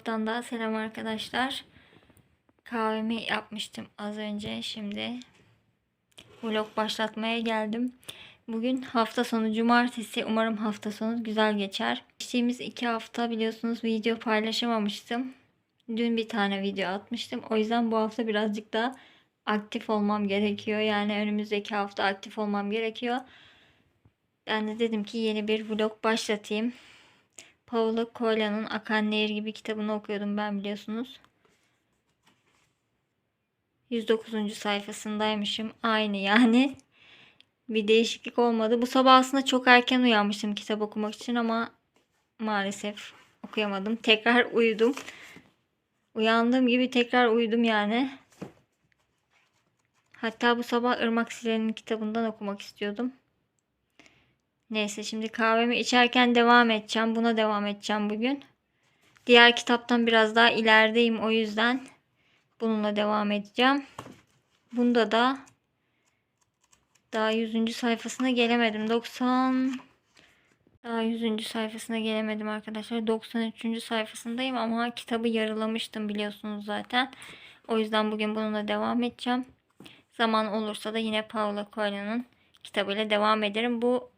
vlogdan daha selam arkadaşlar. Kahvemi yapmıştım az önce. Şimdi vlog başlatmaya geldim. Bugün hafta sonu cumartesi. Umarım hafta sonu güzel geçer. Geçtiğimiz iki hafta biliyorsunuz video paylaşamamıştım. Dün bir tane video atmıştım. O yüzden bu hafta birazcık daha aktif olmam gerekiyor. Yani önümüzdeki hafta aktif olmam gerekiyor. Ben de dedim ki yeni bir vlog başlatayım. Paulo Coelho'nun Akan Nehir gibi kitabını okuyordum ben biliyorsunuz. 109. sayfasındaymışım. Aynı yani. Bir değişiklik olmadı. Bu sabah aslında çok erken uyanmıştım kitap okumak için ama maalesef okuyamadım. Tekrar uyudum. Uyandığım gibi tekrar uyudum yani. Hatta bu sabah Irmak Silen'in kitabından okumak istiyordum. Neyse şimdi kahvemi içerken devam edeceğim. Buna devam edeceğim bugün. Diğer kitaptan biraz daha ilerideyim o yüzden bununla devam edeceğim. Bunda da daha 100. sayfasına gelemedim. 90 daha 100. sayfasına gelemedim arkadaşlar. 93. sayfasındayım ama kitabı yarılamıştım biliyorsunuz zaten. O yüzden bugün bununla devam edeceğim. Zaman olursa da yine Paulo Coelho'nun kitabıyla devam ederim. Bu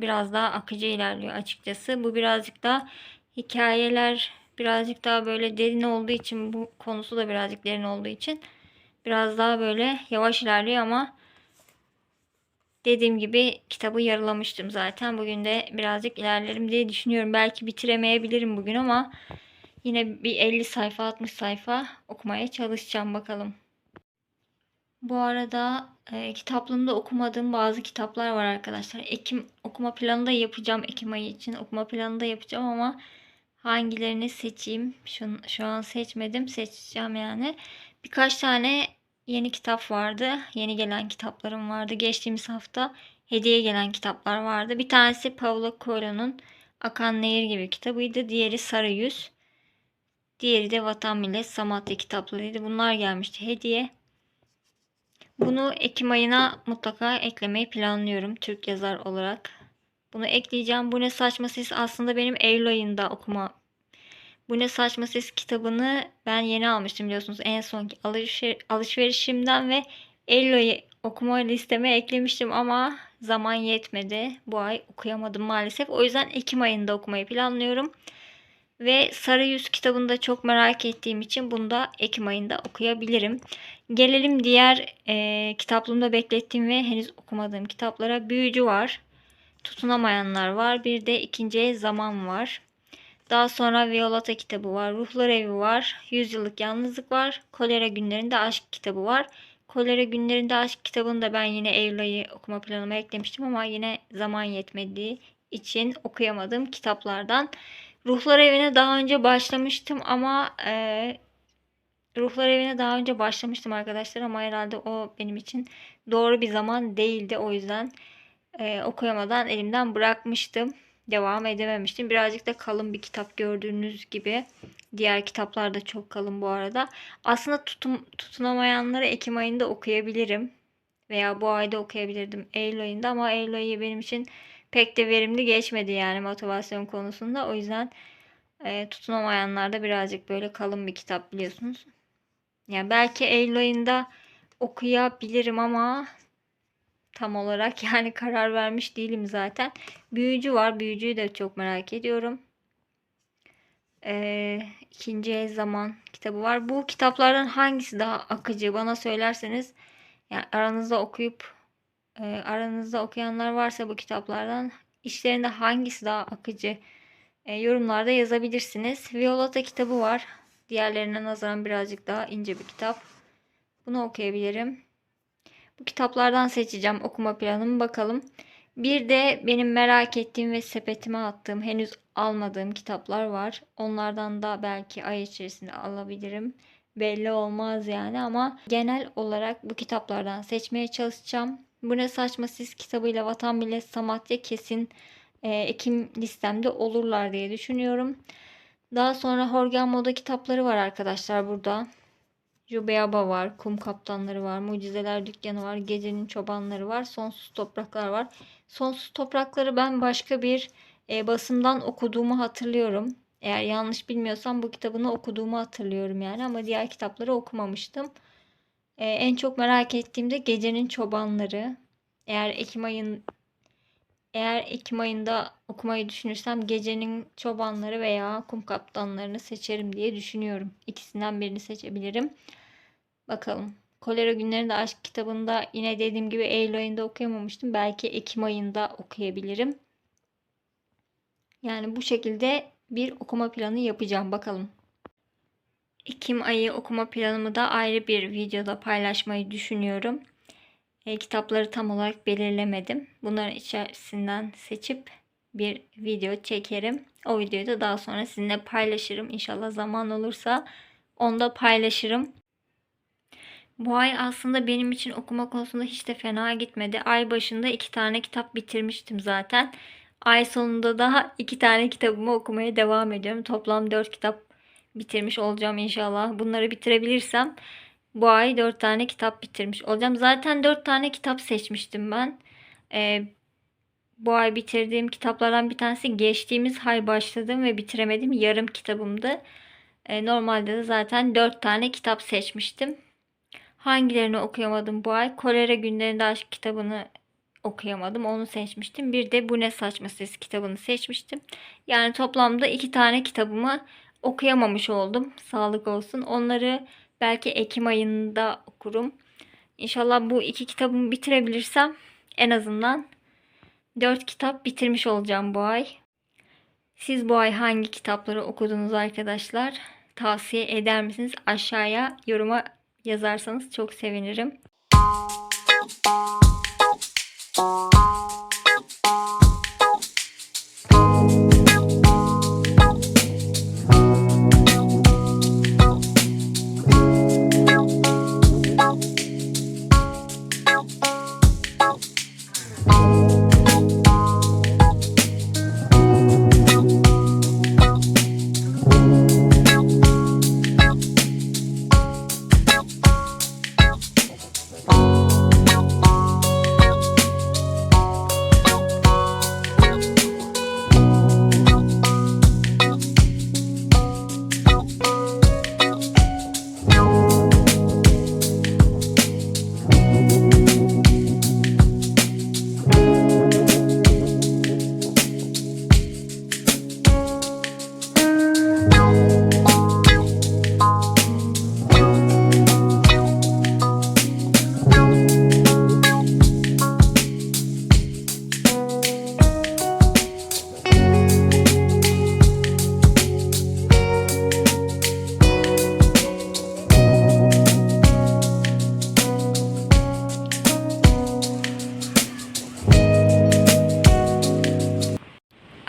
biraz daha akıcı ilerliyor açıkçası. Bu birazcık daha hikayeler birazcık daha böyle derin olduğu için bu konusu da birazcık derin olduğu için biraz daha böyle yavaş ilerliyor ama dediğim gibi kitabı yarılamıştım zaten. Bugün de birazcık ilerlerim diye düşünüyorum. Belki bitiremeyebilirim bugün ama yine bir 50 sayfa 60 sayfa okumaya çalışacağım bakalım. Bu arada e, kitaplığımda okumadığım bazı kitaplar var arkadaşlar. Ekim okuma planı da yapacağım Ekim ayı için. Okuma planı da yapacağım ama hangilerini seçeyim? Şu, şu an seçmedim. Seçeceğim yani. Birkaç tane yeni kitap vardı. Yeni gelen kitaplarım vardı. Geçtiğimiz hafta hediye gelen kitaplar vardı. Bir tanesi Paulo Coelho'nun Akan Nehir gibi kitabıydı. Diğeri Sarı Yüz. Diğeri de Vatan Millet Samatya kitaplarıydı. Bunlar gelmişti hediye. Bunu Ekim ayına mutlaka eklemeyi planlıyorum Türk yazar olarak. Bunu ekleyeceğim. Bu ne saçma ses aslında benim Eylül ayında okuma. Bu ne saçma ses kitabını ben yeni almıştım biliyorsunuz. En son alışver alışverişimden ve Eylül ayı okuma listeme eklemiştim ama zaman yetmedi. Bu ay okuyamadım maalesef. O yüzden Ekim ayında okumayı planlıyorum. Ve Sarı Yüz kitabını da çok merak ettiğim için bunu da Ekim ayında okuyabilirim. Gelelim diğer e, kitaplığımda beklettiğim ve henüz okumadığım kitaplara. Büyücü var. Tutunamayanlar var. Bir de ikinciye zaman var. Daha sonra Violeta kitabı var. Ruhlar evi var. Yüzyıllık yalnızlık var. Kolera günlerinde aşk kitabı var. Kolera günlerinde aşk kitabını da ben yine Eylül ayı okuma planıma eklemiştim ama yine zaman yetmediği için okuyamadığım kitaplardan. Ruhlar Evi'ne daha önce başlamıştım ama e, Ruhlar Evi'ne daha önce başlamıştım arkadaşlar ama herhalde o benim için doğru bir zaman değildi. O yüzden e, okuyamadan elimden bırakmıştım. Devam edememiştim. Birazcık da kalın bir kitap gördüğünüz gibi. Diğer kitaplar da çok kalın bu arada. Aslında tutum, tutunamayanları Ekim ayında okuyabilirim. Veya bu ayda okuyabilirdim Eylül ayında ama Eylül ayı benim için pek de verimli geçmedi yani motivasyon konusunda. O yüzden e, tutunamayanlar da birazcık böyle kalın bir kitap biliyorsunuz. Yani belki Eylül ayında okuyabilirim ama tam olarak yani karar vermiş değilim zaten. Büyücü var. Büyücüyü de çok merak ediyorum. Ee, ikinci el zaman kitabı var. Bu kitaplardan hangisi daha akıcı bana söylerseniz yani aranızda okuyup e, aranızda okuyanlar varsa bu kitaplardan işlerinde hangisi daha akıcı e, yorumlarda yazabilirsiniz. Violeta kitabı var. Diğerlerine nazaran birazcık daha ince bir kitap. Bunu okuyabilirim. Bu kitaplardan seçeceğim okuma planımı bakalım. Bir de benim merak ettiğim ve sepetime attığım henüz almadığım kitaplar var. Onlardan da belki ay içerisinde alabilirim. Belli olmaz yani ama genel olarak bu kitaplardan seçmeye çalışacağım. Bu ne saçma siz kitabıyla Vatan Millet Samatya kesin e, Ekim listemde olurlar diye düşünüyorum. Daha sonra Horgen Moda kitapları var arkadaşlar burada. Jubeyaba var, Kum Kaptanları var, Mucizeler Dükkanı var, Gecenin Çobanları var, Sonsuz Topraklar var. Sonsuz Toprakları ben başka bir e, basımdan okuduğumu hatırlıyorum. Eğer yanlış bilmiyorsam bu kitabını okuduğumu hatırlıyorum yani ama diğer kitapları okumamıştım. Ee, en çok merak ettiğimde Gecenin Çobanları. Eğer Ekim ayın eğer Ekim ayında okumayı düşünürsem Gecenin Çobanları veya Kum Kaptanlarını seçerim diye düşünüyorum. İkisinden birini seçebilirim. Bakalım. Kolera Günlerinde Aşk kitabında yine dediğim gibi Eylül ayında okuyamamıştım. Belki Ekim ayında okuyabilirim. Yani bu şekilde bir okuma planı yapacağım. Bakalım. Ekim ayı okuma planımı da ayrı bir videoda paylaşmayı düşünüyorum. E, kitapları tam olarak belirlemedim. Bunların içerisinden seçip bir video çekerim. O videoyu da daha sonra sizinle paylaşırım. İnşallah zaman olursa onu da paylaşırım. Bu ay aslında benim için okuma konusunda hiç de fena gitmedi. Ay başında iki tane kitap bitirmiştim zaten. Ay sonunda daha iki tane kitabımı okumaya devam ediyorum. Toplam dört kitap bitirmiş olacağım inşallah. Bunları bitirebilirsem bu ay dört tane kitap bitirmiş olacağım. Zaten dört tane kitap seçmiştim ben. Ee, bu ay bitirdiğim kitaplardan bir tanesi geçtiğimiz ay başladığım ve bitiremedim yarım kitabımdı. Ee, normalde de zaten dört tane kitap seçmiştim. Hangilerini okuyamadım bu ay? Kolera Günlerinde Aşk kitabını okuyamadım. Onu seçmiştim. Bir de Bu Ne Saçma Ses kitabını seçmiştim. Yani toplamda iki tane kitabımı okuyamamış oldum. Sağlık olsun. Onları belki Ekim ayında okurum. İnşallah bu iki kitabımı bitirebilirsem en azından dört kitap bitirmiş olacağım bu ay. Siz bu ay hangi kitapları okudunuz arkadaşlar? Tavsiye eder misiniz? Aşağıya yoruma yazarsanız çok sevinirim.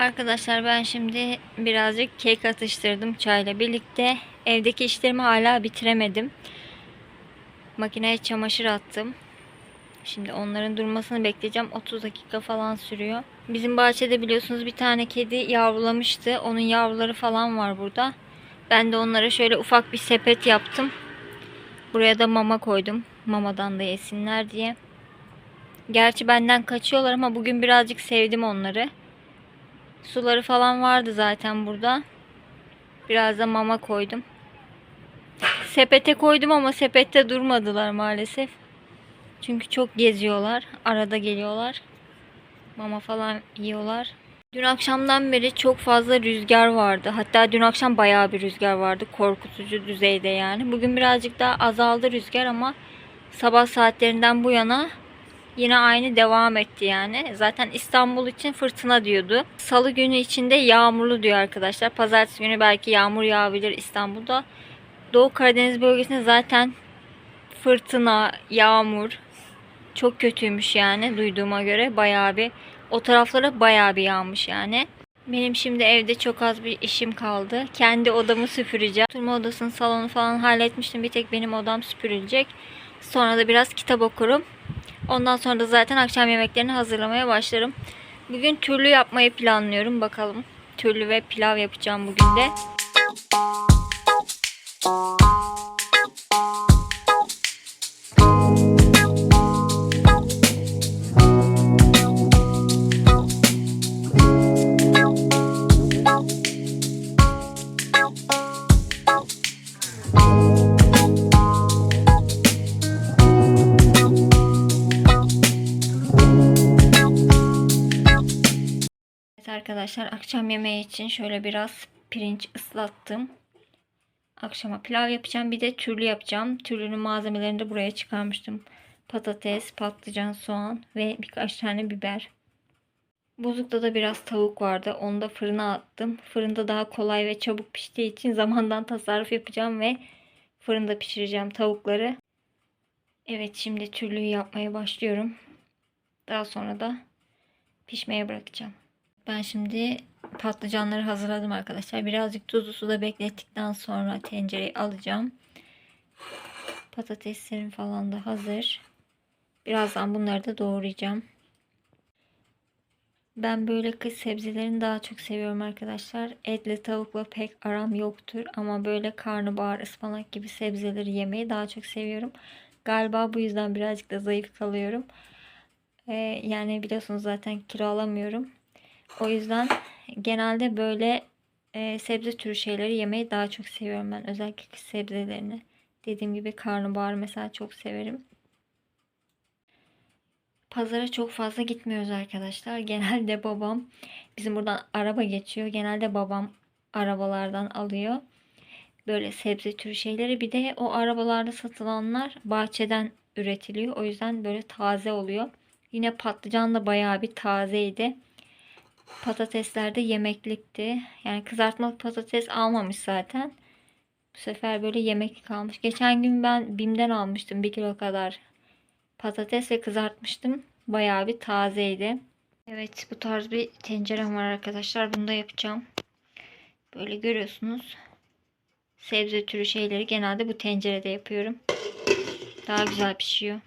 Arkadaşlar ben şimdi birazcık kek atıştırdım çayla birlikte. Evdeki işlerimi hala bitiremedim. Makineye çamaşır attım. Şimdi onların durmasını bekleyeceğim. 30 dakika falan sürüyor. Bizim bahçede biliyorsunuz bir tane kedi yavrulamıştı. Onun yavruları falan var burada. Ben de onlara şöyle ufak bir sepet yaptım. Buraya da mama koydum. Mamadan da yesinler diye. Gerçi benden kaçıyorlar ama bugün birazcık sevdim onları. Suları falan vardı zaten burada. Biraz da mama koydum. Sepete koydum ama sepette durmadılar maalesef. Çünkü çok geziyorlar. Arada geliyorlar. Mama falan yiyorlar. Dün akşamdan beri çok fazla rüzgar vardı. Hatta dün akşam bayağı bir rüzgar vardı. Korkutucu düzeyde yani. Bugün birazcık daha azaldı rüzgar ama sabah saatlerinden bu yana yine aynı devam etti yani. Zaten İstanbul için fırtına diyordu. Salı günü içinde yağmurlu diyor arkadaşlar. Pazartesi günü belki yağmur yağabilir İstanbul'da. Doğu Karadeniz bölgesinde zaten fırtına, yağmur çok kötüymüş yani duyduğuma göre. Bayağı bir o taraflara bayağı bir yağmış yani. Benim şimdi evde çok az bir işim kaldı. Kendi odamı süpüreceğim. Oturma odasının salonu falan halletmiştim. Bir tek benim odam süpürülecek. Sonra da biraz kitap okurum. Ondan sonra da zaten akşam yemeklerini hazırlamaya başlarım. Bugün türlü yapmayı planlıyorum. Bakalım. Türlü ve pilav yapacağım bugün de. Arkadaşlar akşam yemeği için şöyle biraz pirinç ıslattım. Akşama pilav yapacağım. Bir de türlü yapacağım. Türlünün malzemelerini de buraya çıkarmıştım. Patates, patlıcan, soğan ve birkaç tane biber. Buzlukta da biraz tavuk vardı. Onu da fırına attım. Fırında daha kolay ve çabuk piştiği için zamandan tasarruf yapacağım ve fırında pişireceğim tavukları. Evet şimdi türlüyü yapmaya başlıyorum. Daha sonra da pişmeye bırakacağım. Ben şimdi patlıcanları hazırladım arkadaşlar. Birazcık tuzlu suda beklettikten sonra tencereyi alacağım. Patateslerim falan da hazır. Birazdan bunları da doğrayacağım. Ben böyle kış sebzelerini daha çok seviyorum arkadaşlar. Etle tavukla pek aram yoktur ama böyle karnabahar, ıspanak gibi sebzeleri yemeyi daha çok seviyorum. Galiba bu yüzden birazcık da zayıf kalıyorum. Ee, yani biliyorsunuz zaten kilo alamıyorum. O yüzden genelde böyle e, sebze türü şeyleri yemeyi daha çok seviyorum ben. Özellikle sebzelerini. Dediğim gibi karnabahar mesela çok severim. Pazara çok fazla gitmiyoruz arkadaşlar. Genelde babam bizim buradan araba geçiyor. Genelde babam arabalardan alıyor. Böyle sebze türü şeyleri. Bir de o arabalarda satılanlar bahçeden üretiliyor. O yüzden böyle taze oluyor. Yine patlıcan da bayağı bir tazeydi. Patatesler de yemeklikti. Yani kızartmalık patates almamış zaten. Bu sefer böyle yemek kalmış. Geçen gün ben Bim'den almıştım bir kilo kadar patates ve kızartmıştım. Bayağı bir tazeydi. Evet bu tarz bir tencerem var arkadaşlar. Bunu da yapacağım. Böyle görüyorsunuz. Sebze türü şeyleri genelde bu tencerede yapıyorum. Daha güzel pişiyor.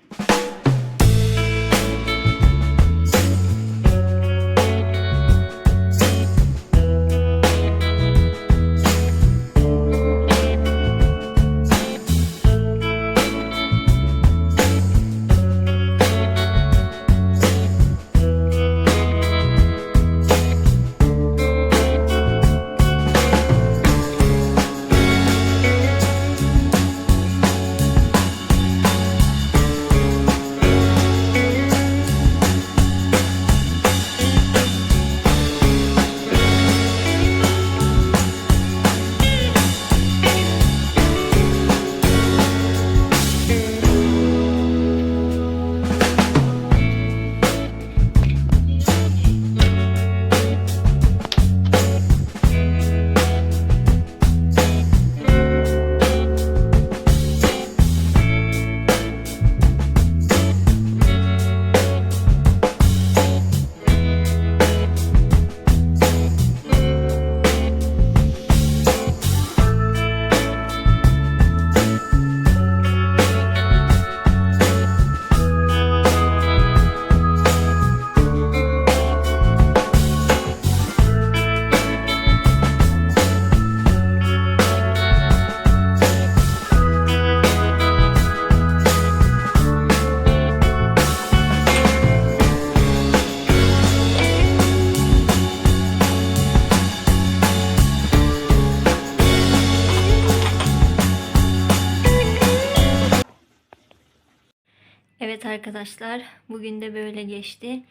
Evet arkadaşlar bugün de böyle geçti.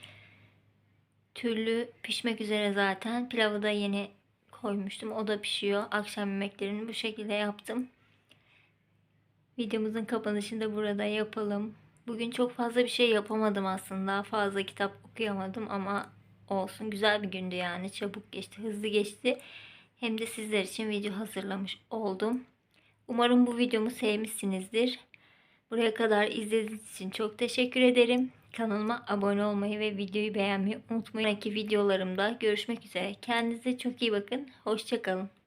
Türlü pişmek üzere zaten. Pilavı da yeni koymuştum. O da pişiyor. Akşam yemeklerini bu şekilde yaptım. Videomuzun kapanışını da burada yapalım. Bugün çok fazla bir şey yapamadım aslında. Fazla kitap okuyamadım ama olsun. Güzel bir gündü yani. Çabuk geçti, hızlı geçti. Hem de sizler için video hazırlamış oldum. Umarım bu videomu sevmişsinizdir. Buraya kadar izlediğiniz için çok teşekkür ederim. Kanalıma abone olmayı ve videoyu beğenmeyi unutmayın. Sonraki videolarımda görüşmek üzere. Kendinize çok iyi bakın. Hoşçakalın.